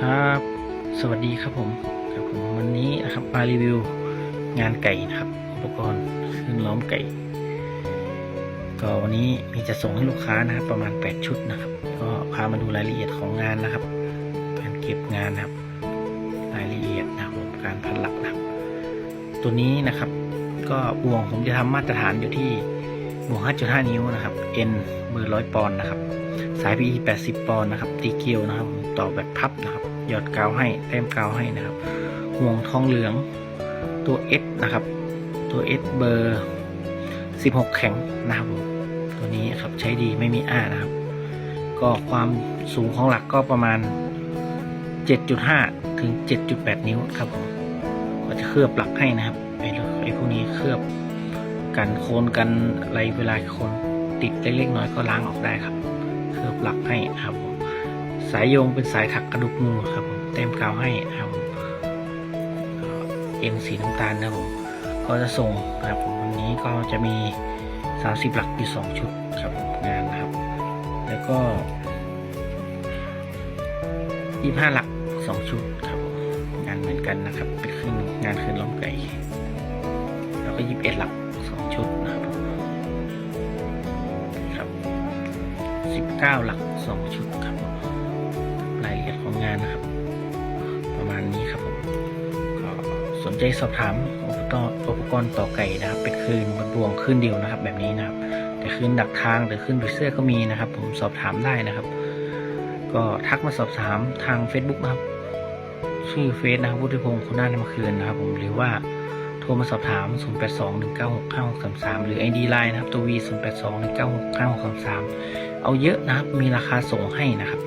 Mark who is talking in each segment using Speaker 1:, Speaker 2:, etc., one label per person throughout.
Speaker 1: ครับ สวัสดีครับผมครับผมวันนี้นะครับมารีวิวงานไก่นะครับ อุปกรณ์เครื่องล้อมไก่ ก็วันนี้มีจะส่งให้ลูกค้านะครับ ประมาณ 8 ชุดนะครับ ก็พามาดูรายละเอียดของงานนะครับ การเก็บงานนะครับ รายละเอียดนะครับการพันหลักนะครับ ตัวนี้นะครับ ก็บ่วงผมจะทำมาตรฐานอยู่ที่บ่วง5.5 นิ้วนะครับ N เบอร์ร้อยปอนด์นะครับ สาย PE 80 ปอนด์นะครับ ตีเกลียวนะครับ ต่อแบบพับนะครับ หยอดกาวให้แต้มกาวให้นะครับ ห่วงทองเหลืองตัว S นะครับ ตัว S เบอร์ 16 แข็งนะครับผมตัวนี้ครับใช้ดีไม่มีอ้านะครับ ก็ความสูงของหลักก็ประมาณ 7.5 ถึง 7.8 นิ้วครับผมก็จะเคลือบหลักให้นะครับไอ้ไอ้พวกนี้เคลือบกันโคนกันอะไรเวลาโคนติดเล็กๆน้อยก็ล้างออกได้ครับ ลือบหลักให้ครับผมสายโยงเป็นสายถักกระดูกงูครับผมเต็มกาวให้ครับผมเอ็นสีน้ำตาลนะผมก็จะส่งครับผมวันนี้ก็จะมี 30 หลักอยู่2ชุดครับผมงานนะครับ แล้วก็25หลัก 2 ชุดครับงานเหมือนกันนะครับเป็นขึ้นงานคืนล้อมไก่แล้วก็21หลัก 2 ชุดนะครับผมครับ 19 หลัก 2 ชุดครับผมรายละเอียดของงานนะครับ ประมาณนี้ครับผมก็สนใจสอบถามอุปกรณ์อุปกรณ์ต่อไก่นะครับ เป็นคืนบนดวงคืนเดียวนะครับ แบบนี้นะครับ แต่คืนดักทางหรือคืนผีเสื้อก็มีนะครับ ผมสอบถามได้นะครับ ก็ทักมาสอบถามทาง Facebook นะครับ ชื่อเฟซนะครับวุฒิพงศ์คุณน่านำคืนนะครับ ผมหรือว่า โทรมาสอบถาม 0821965633 หรือ ID Line นะครับ ตัว V 0821965633 เอาเยอะนะครับ มีราคาส่งให้นะครับ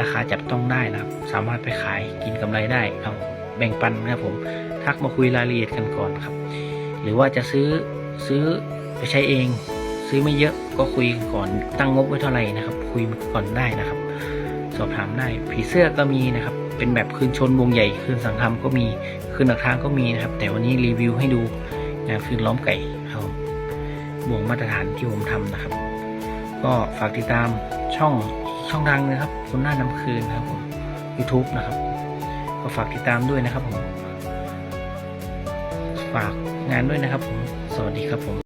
Speaker 1: ราคาจับต้องได้นะครับ สามารถไปขายกินกำไรได้ครับแบ่งปันนะครับผม ทักมาคุยรายละเอียดกันก่อนครับ หรือว่าจะซื้อซื้อไปใช้เอง ซื้อไม่เยอะก็คุยกันก่อน ตั้งงบไว้เท่าไหร่นะครับ คุยก่อนได้นะครับ สอบถามได้ ผีเสื้อก็มีนะครับ เป็นแบบคืนชนวงใหญ่คืนสังคมก็มีคืนหลักทางก็มีนะครับ แต่วันนี้รีวิวให้ดูงานคืนล้อมไก่ครับผมบ่วงมาตรฐานที่ผมทำนะครับ ก็ฝากติดตามช่องช่องทางนะครับคุณหน้านำคืนนะครับผม YouTube นะครับ ก็ฝากติดตามด้วยนะครับผมฝากงานด้วยนะครับผม สวัสดีครับผม